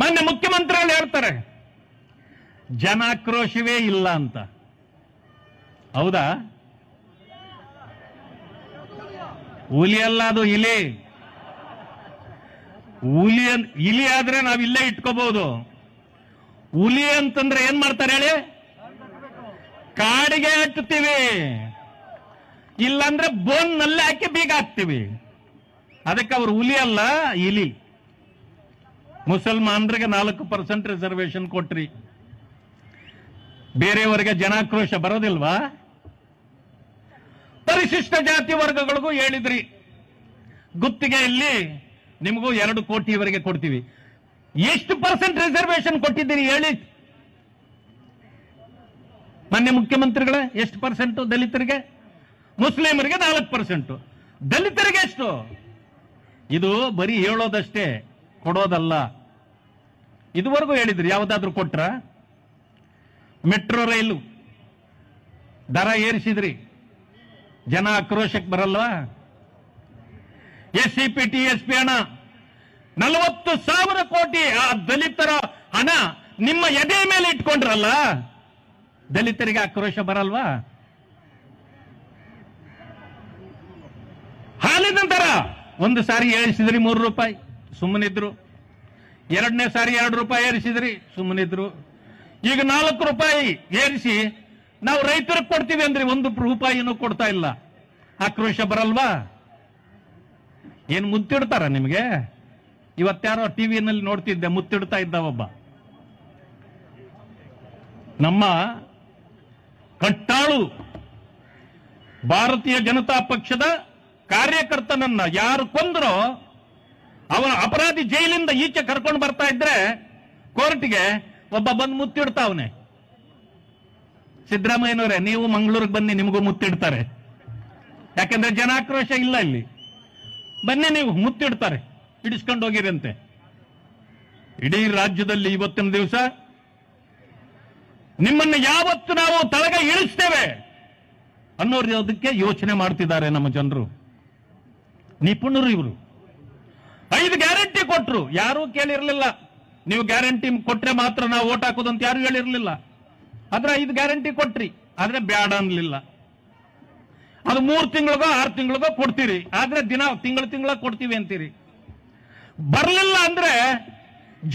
ಮಾನ್ಯ ಮುಖ್ಯಮಂತ್ರಿಗಳು ಹೇಳ್ತಾರೆ, ಜನಾಕ್ರೋಶವೇ ಇಲ್ಲ ಅಂತ. ಹೌದಾ? ಹುಲಿ ಅಲ್ಲ ಅದು ಇಲಿ. ಹುಲಿ ಇಲಿ ಆದ್ರೆ ನಾವ್ ಇಲ್ಲೇ ಇಟ್ಕೋಬಹುದು ಹುಲಿ ಅಂತಂದ್ರೆ ಏನ್ ಮಾಡ್ತಾರೆ ಹೇಳಿ? ಕಾಡಿಗೆ ಹಚ್ಚುತ್ತೀವಿ ಇಲ್ಲಾಂದ್ರೆ ಬೋನ್ನಲ್ಲೇ ಹಾಕಿ ಬೀಗ ಹಾಕ್ತೀವಿ. ಅದಕ್ಕೆ ಅವ್ರು ಹುಲಿ ಅಲ್ಲ, ಇಲಿ. ಮುಸಲ್ಮಾನರಿಗೆ ನಾಲ್ಕು ಪರ್ಸೆಂಟ್ ರಿಸರ್ವೇಶನ್ ಕೊಟ್ರಿ. ಬೇರೆಯವರಿಗೆ ಜನಾಕ್ರೋಶ ಬರೋದಿಲ್ವಾ? ಪರಿಶಿಷ್ಟ ಜಾತಿ ವರ್ಗಗಳಿಗೂ ಹೇಳಿದ್ರಿ. ಗುತ್ತಿಗೆಯಲ್ಲಿ ನಿಮಗೂ ಎರಡು ಕೋಟಿವರೆಗೆ ಕೊಡ್ತೀವಿ. ಎಷ್ಟು ಪರ್ಸೆಂಟ್ ರಿಸರ್ವೇಶನ್ ಕೊಟ್ಟಿದ್ದೀರಿ ಹೇಳಿ? ಮಾನ್ಯ ಮುಖ್ಯಮಂತ್ರಿಗಳೇ, ಎಷ್ಟು ಪರ್ಸೆಂಟ್ ದಲಿತರಿಗೆ? ಮುಸ್ಲಿಮರಿಗೆ ನಾಲ್ಕು ಪರ್ಸೆಂಟ್ ದಲಿತರಿಗೆ ಎಷ್ಟು? ಇದು ಬರೀ ಹೇಳೋದಷ್ಟೇ, ಕೊಡೋದಲ್ಲ. ಇದುವರೆಗೂ ಹೇಳಿದ್ರಿ ಯಾವ್ದಾದ್ರೂ ಕೊಟ್ರ? ಮೆಟ್ರೋ ರೈಲು, ದರ ಏರಿಸಿದ್ರಿ? ಜನ ಆಕ್ರೋಶಕ್ಕೆ ಬರಲ್ವಾ? S C P T S P ಹಣ, ನಲವತ್ತು ಸಾವಿರ ಕೋಟಿ ಆ ದಲಿತರ ಹಣ ನಿಮ್ಮ ಎದೆ ಮೇಲೆ ಇಟ್ಕೊಂಡ್ರಲ್ಲ, ದಲಿತರಿಗೆ ಆಕ್ರೋಶ ಬರಲ್ವಾ? ಹಾಲಿನ ದರ, ಒಂದು ಸಾರಿ ಏರಿಸಿದ್ರಿ, ಮೂರು ರೂಪಾಯಿ, ಸುಮ್ಮನಿದ್ರು. ಎರಡನೇ ಸಾರಿ ಎರಡು ರೂಪಾಯಿ ಏರಿಸಿದ್ರಿ. ಸುಮ್ಮನಿದ್ರು ಈಗ ನಾಲ್ಕು ರೂಪಾಯಿ ಏರಿಸಿ ನಾವು ರೈತರಿಗೆ ಕೊಡ್ತೀವಿ ಅಂದ್ರೆ ಒಂದು ರೂಪಾಯಿನೂ ಕೊಡ್ತಾ ಇಲ್ಲ. ಆಕ್ರೋಶ ಬರಲ್ವಾ? ಏನ್ ಮುತ್ತಿಡ್ತಾರ ನಿಮಗೆ? ಇವತ್ಯಾರೋ ಟಿವಿನಲ್ಲಿ ನೋಡ್ತಿದ್ದೆ, ಮುತ್ತಿಡ್ತಾ ಇದ್ದ ಒಬ್ಬ. ನಮ್ಮ ಕಟ್ಟಾಳು ಭಾರತೀಯ ಜನತಾ ಪಕ್ಷದ ಕಾರ್ಯಕರ್ತನನ್ನ ಯಾರು ಕೊಂದ್ರೋ ಅವರ ಅಪರಾಧಿ ಜೈಲಿಂದ ಈಚೆ ಕರ್ಕೊಂಡು ಬರ್ತಾ ಇದ್ರೆ ಕೋರ್ಟ್ಗೆ ಒಬ್ಬ ಬಂದು ಮುತ್ತಿಡ್ತಾವನೆ. ಸಿದ್ದರಾಮಯ್ಯನವರೇ, ನೀವು ಮಂಗಳೂರಿಗೆ ಬನ್ನಿ, ನಿಮಗೂ ಮುತ್ತಿಡ್ತಾರೆ. ಯಾಕಂದ್ರೆ ಜನಾಕ್ರೋಶ ಇಲ್ಲ ಇಲ್ಲಿ. ಬನ್ನಿ ನೀವು, ಮುತ್ತಿಡ್ತಾರೆ. ಹಿಡಿಸ್ಕೊಂಡು ಹೋಗಿರಂತೆ. ಇಡೀ ರಾಜ್ಯದಲ್ಲಿ ಇವತ್ತಿನ ದಿವಸ ನಿಮ್ಮನ್ನ ಯಾವತ್ತು ನಾವು ತಳಗ ಇಳಿಸ್ತೇವೆ ಅನ್ನೋದಕ್ಕೆ ಯೋಚನೆ ಮಾಡ್ತಿದ್ದಾರೆ ನಮ್ಮ ಜನರು. ನಿಪುಣರು ಇವರು. ಐದು ಗ್ಯಾರಂಟಿ ಕೊಟ್ರು. ಯಾರೂ ಕೇಳಿರ್ಲಿಲ್ಲ. ನೀವು ಗ್ಯಾರಂಟಿ ಕೊಟ್ರೆ ಮಾತ್ರ ನಾವು ಓಟ್ ಹಾಕೋದು ಅಂತ ಯಾರು ಹೇಳಿರ್ಲಿಲ್ಲ. ಆದ್ರೆ ಐದು ಗ್ಯಾರಂಟಿ ಕೊಟ್ರಿ. ಆದ್ರೆ ಬ್ಯಾಡ ಅನ್ಲಿಲ್ಲ. ಅದು ಮೂರು ತಿಂಗಳಿಗೋ, ಆರು ತಿಂಗಳಿಗೋ ಕೊಡ್ತೀರಿ. ಆದ್ರೆ ದಿನ, ತಿಂಗಳ ತಿಂಗಳ ಕೊಡ್ತೀವಿ ಅಂತೀರಿ. ಬರ್ಲಿಲ್ಲ ಅಂದ್ರೆ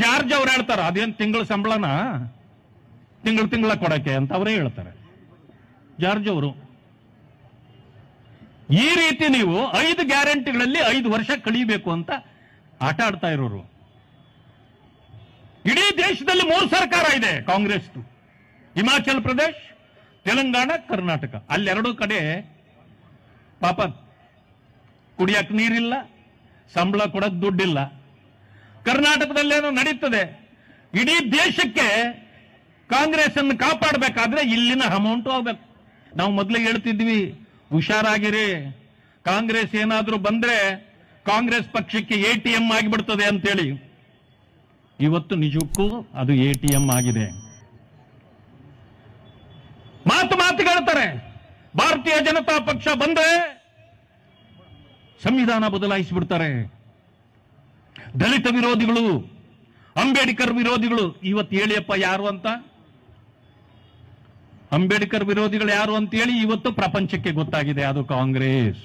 ಜಾರ್ಜ್ ಅವ್ರು ಹೇಳ್ತಾರ, ಅದೇನ್ ತಿಂಗಳ ಸಂಬಳನ? ತಿಂಗಳ ತಿಂಗಳ ಕೊಡಕ್ಕೆ ಅಂತ ಅವರೇ ಹೇಳ್ತಾರೆ. ಜಾರ್ಜ್ ಅವರು, ಈ ರೀತಿ ನೀವು ಐದು ಗ್ಯಾರಂಟಿಗಳಲ್ಲಿ ಐದು ವರ್ಷ ಕಳೀಬೇಕು ಅಂತ ಆಟ ಆಡ್ತಾ ಇರೋರು. ಇಡೀ ದೇಶದಲ್ಲಿ ಮೂರು ಸರ್ಕಾರ ಇದೆ ಕಾಂಗ್ರೆಸ್ ಹಿಮಾಚಲ್ ಪ್ರದೇಶ, ತೆಲಂಗಾಣ, ಕರ್ನಾಟಕ. ಅಲ್ಲೆರಡು ಕಡೆ ಪಾಪ ಕುಡಿಯಕ್ ನೀರಿಲ್ಲ, ಸಂಬಳ ಕೊಡಕ್ ದುಡ್ಡಿಲ್ಲ. ಕರ್ನಾಟಕದಲ್ಲೇನೋ ನಡೀತದೆ. ಇಡೀ ದೇಶಕ್ಕೆ ಕಾಂಗ್ರೆಸ್ ಅನ್ನು ಕಾಪಾಡಬೇಕಾದ್ರೆ ಇಲ್ಲಿನ ಅಮೌಂಟ್ ಆಗಬೇಕು. ನಾವು ಮೊದಲೇ ಹೇಳ್ತಿದ್ವಿ, ಹುಷಾರಾಗಿರಿ. ಕಾಂಗ್ರೆಸ್ ಏನಾದರೂ ಬಂದ್ರೆ ಕಾಂಗ್ರೆಸ್ ಪಕ್ಷಕ್ಕೆ ಎ ಟಿ ಎಂ ಆಗಿಬಿಡ್ತದೆ ಅಂತೇಳಿ. ಇವತ್ತು ನಿಜಕ್ಕೂ ಅದು ಎ ಟಿ ಎಂ ಆಗಿದೆ. ಮಾತು ಮಾತು ಹೇಳ್ತಾರೆ. ಭಾರತೀಯ ಜನತಾ ಪಕ್ಷ ಬಂದ್ರೆ ಸಂವಿಧಾನ ಬದಲಾಯಿಸಿಬಿಡ್ತಾರೆ. ದಲಿತ ವಿರೋಧಿಗಳು, ಅಂಬೇಡ್ಕರ್ ವಿರೋಧಿಗಳು, ಇವತ್ತು ಹೇಳಿಯಪ್ಪ ಯಾರು ಅಂತ? ಅಂಬೇಡ್ಕರ್ ವಿರೋಧಿಗಳು ಯಾರು ಅಂತ ಹೇಳಿ ಇವತ್ತು ಪ್ರಪಂಚಕ್ಕೆ ಗೊತ್ತಾಗಿದೆ, ಅದು ಕಾಂಗ್ರೆಸ್.